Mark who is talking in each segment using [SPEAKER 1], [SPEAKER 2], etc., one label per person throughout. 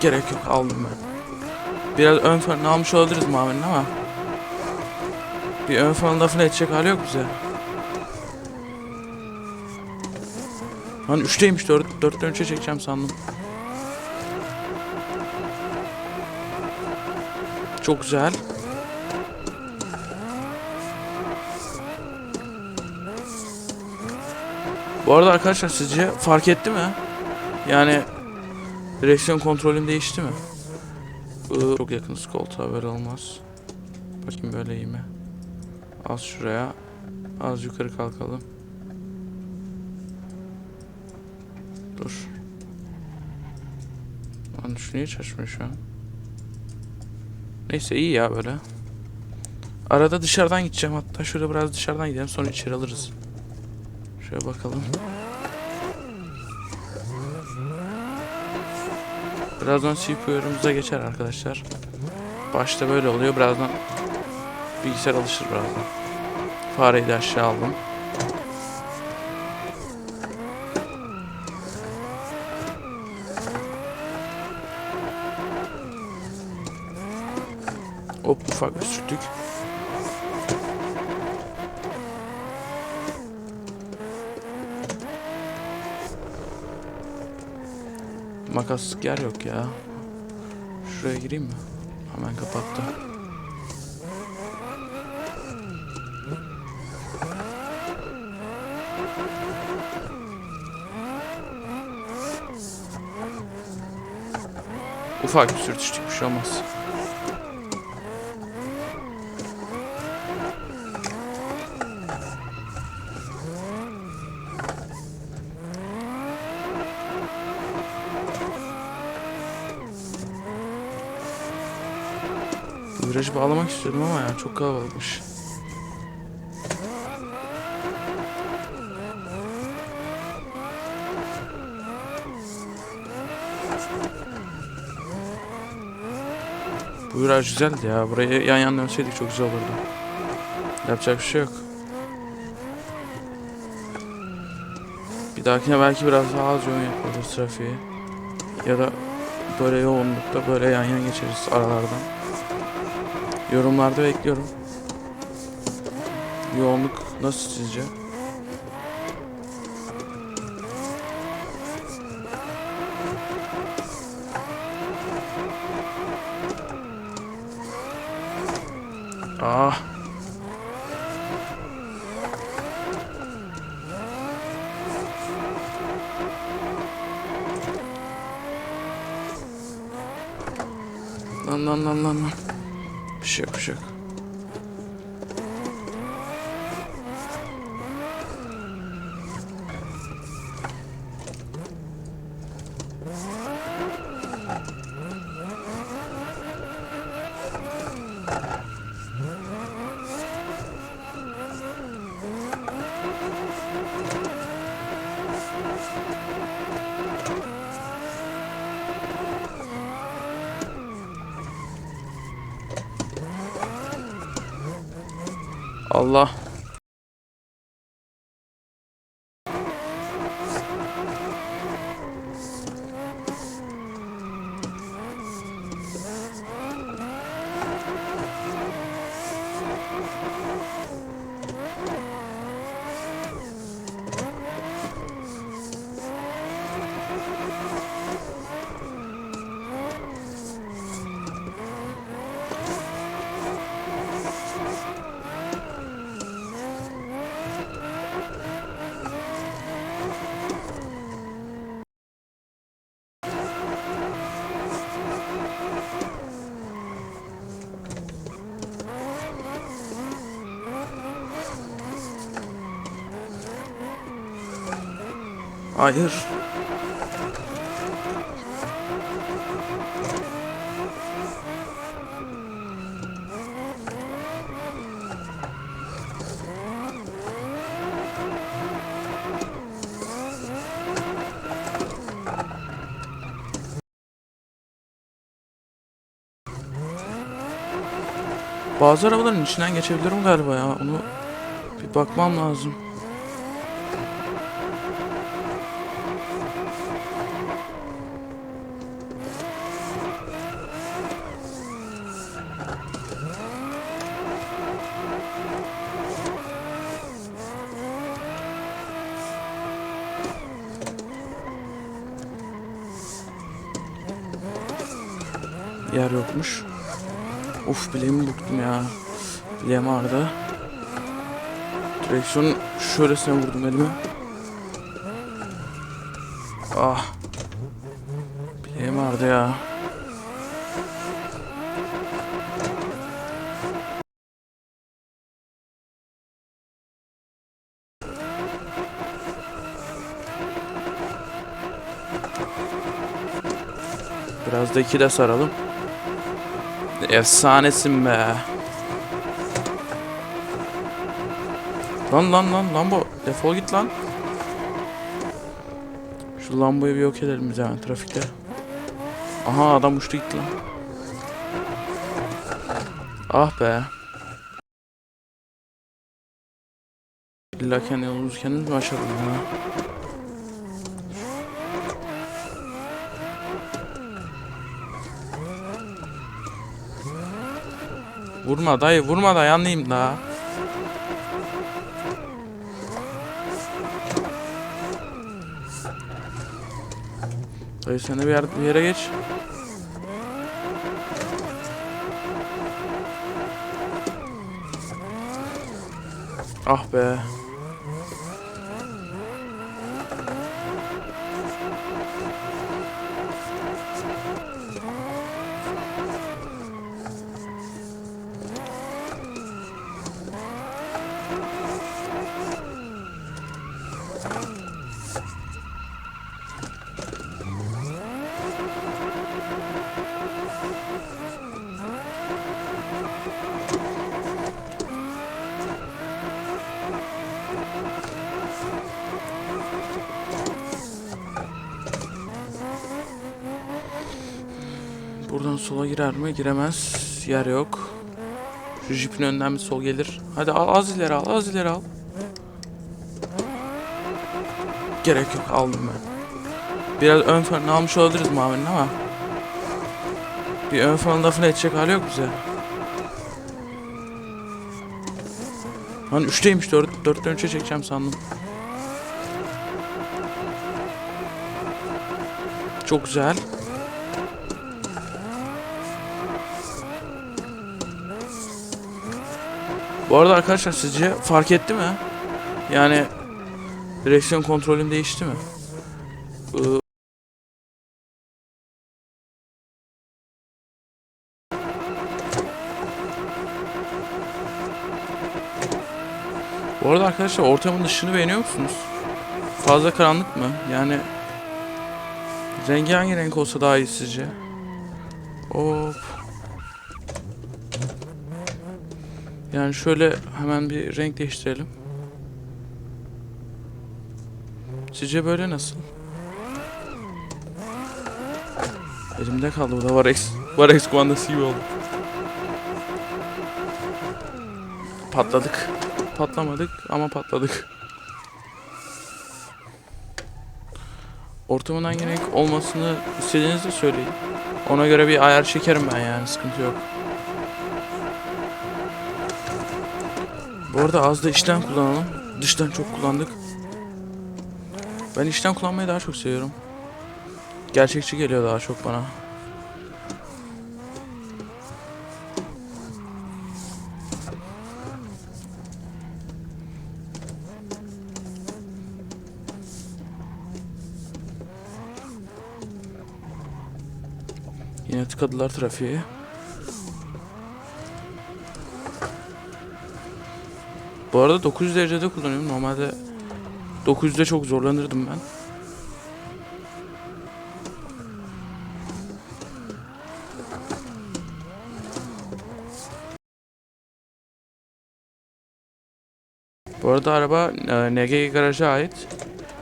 [SPEAKER 1] Gerek yok aldım ben. Biraz ön fren almış olabiliriz Mavi'nin ama. Bir ön fren lafını edecek hali yok bize. Hani 3'teymiş 4, 4'ten 3'e çekeceğim sandım. Çok güzel. Bu arada arkadaşlar sizce fark etti mi? Yani direksiyon kontrolüm değişti mi? Iı, Çok yakınız koltuğa böyle olmaz. Bakayım böyle iyi mi? Az şuraya. Az yukarı kalkalım. Dur. Lan şu niye çalışmıyor şu an? Neyse iyi ya böyle. Arada dışarıdan gideceğim hatta şöyle biraz dışarıdan gidelim sonra içeri alırız. Şöyle bakalım. Birazdan CPU'larımıza geçer arkadaşlar. Başta böyle oluyor birazdan bilgisayar alışır birazdan. Fareyi de aşağı aldım. Hop ufak bir sürttük. Makaslık yer yok ya. Şuraya gireyim mi? Hemen kapattı. Ufak bir sürtüştük bir şey olmaz. Bu virajı bağlamak istiyordum ama ya çok kalabalıkmış. Bu viraj güzeldi ya. Burayı yan yan dönseydik çok güzel olurdu. Yapacak bir şey yok. Bir dahakine belki biraz daha az yoğun yaparız trafiği. Ya da böyle yoğunlukta böyle yan yan geçeriz aralardan. Yorumlarda bekliyorum. Yoğunluk nasıl sizce? Ah. Lan lan lan lan lan. Bir şey yok Allah. Hayır. Bazı arabaların içinden geçebilirim galiba ya. Onu bir bakmam lazım. Yer yokmuş. Uf bileğimi burktum ya. Bileğim ağrıdı. Direksiyon şöylesine vurdum elime. Ah. Bileğim ağrıdı ya. Biraz da iki de saralım. Efsanesin be. Lan lan lan Lambo defol git lan. Şu Lambo'yu bir yok edelim biz hemen trafikte. Aha adam uçtu gitti lan. Ah be. İlla kendi yolumuzu kendimiz mi açalım ya? Vurma dayı vurma da yanlayayım da. Dayı sen de bir, yer, bir yere geç. Ah be. Buradan sola girer mi? Giremez. Yer yok. Şu jipin önden bir sol gelir. Hadi al, az ileri al, az ileri al. Gerek yok, aldım ben. Biraz ön fren almış olabiliriz Mavi'nin ama. Bir ön fren lafını edecek hali yok bize. Lan 3'teymiş 4 4'ten 3'e çekeceğim sandım. Çok güzel. Bu arada arkadaşlar sizce fark etti mi? Yani direksiyon kontrolüm değişti mi? Ee, Bu arada arkadaşlar ortamın ışığını beğeniyor musunuz? Fazla karanlık mı? Yani rengi hangi renk olsa daha iyi sizce? Hop. Yani şöyle hemen bir renk değiştirelim. Sizce böyle nasıl? Elimde kaldı bu da Varex. Varex kumandası gibi oldu. Patladık. Patlamadık ama patladık. Ortamın hangi renk olmasını istediğinizi söyleyin. Ona göre bir ayar çekerim ben yani sıkıntı yok. Bu arada az da içten kullanalım. Dıştan çok kullandık. Ben içten kullanmayı daha çok seviyorum. Gerçekçi geliyor daha çok bana. Yine tıkadılar trafiği. Bu arada 900 derecede kullanıyorum. Normalde 900'de çok zorlanırdım ben. Bu arada araba e, NG garaja ait.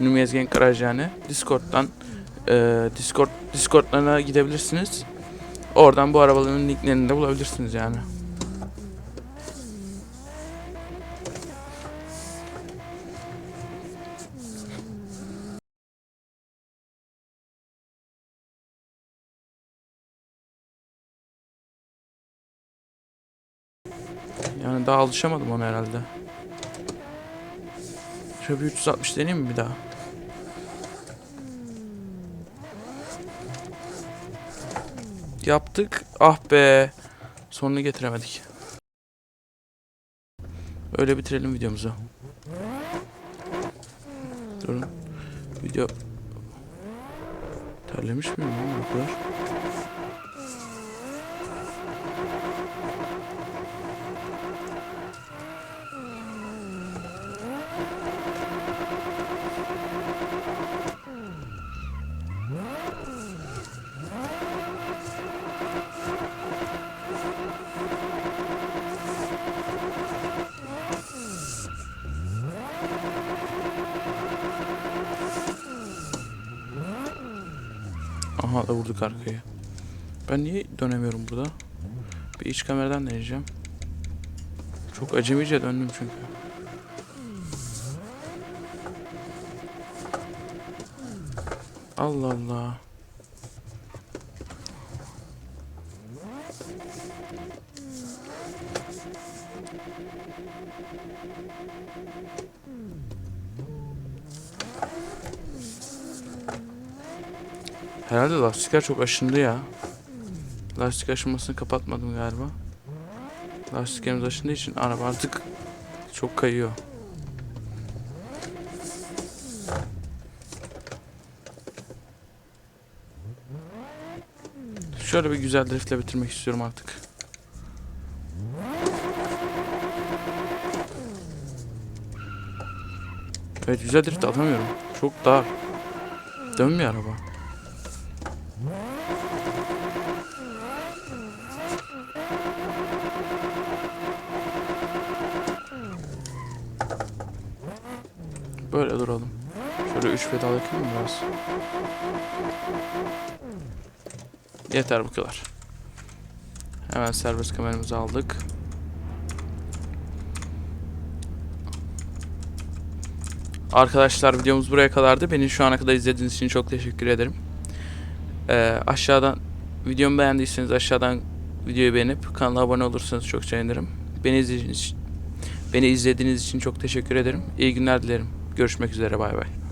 [SPEAKER 1] Numezgen garaj yani. Discord'dan e, Discord Discord'larına gidebilirsiniz. Oradan bu arabaların linklerini de bulabilirsiniz yani. Yani daha alışamadım ona herhalde. Şöyle bir 360 deneyeyim mi bir daha? Yaptık. Ah be. Sonunu getiremedik. Öyle bitirelim videomuzu. Durun. Video... Terlemiş miyim lan kadar? Aha da vurduk arkaya. Ben niye dönemiyorum burada? Bir iç kameradan deneyeceğim. Çok acemice döndüm çünkü. Allah Allah. Herhalde lastikler çok aşındı ya. Lastik aşınmasını kapatmadım galiba. Lastiklerimiz aşındığı için araba artık çok kayıyor. Şöyle bir güzel driftle bitirmek istiyorum artık. Evet güzel drift atamıyorum. Çok dar. Dönmüyor araba. Böyle duralım. Şöyle üç pedal yapayım mı biraz? Yeter bu kadar. Hemen serbest kameramızı aldık. Arkadaşlar videomuz buraya kadardı. Beni şu ana kadar izlediğiniz için çok teşekkür ederim. Ee, aşağıdan videomu beğendiyseniz aşağıdan videoyu beğenip kanala abone olursanız çok sevinirim. Beni izlediğiniz beni izlediğiniz için çok teşekkür ederim. İyi günler dilerim. Görüşmek üzere bay bay.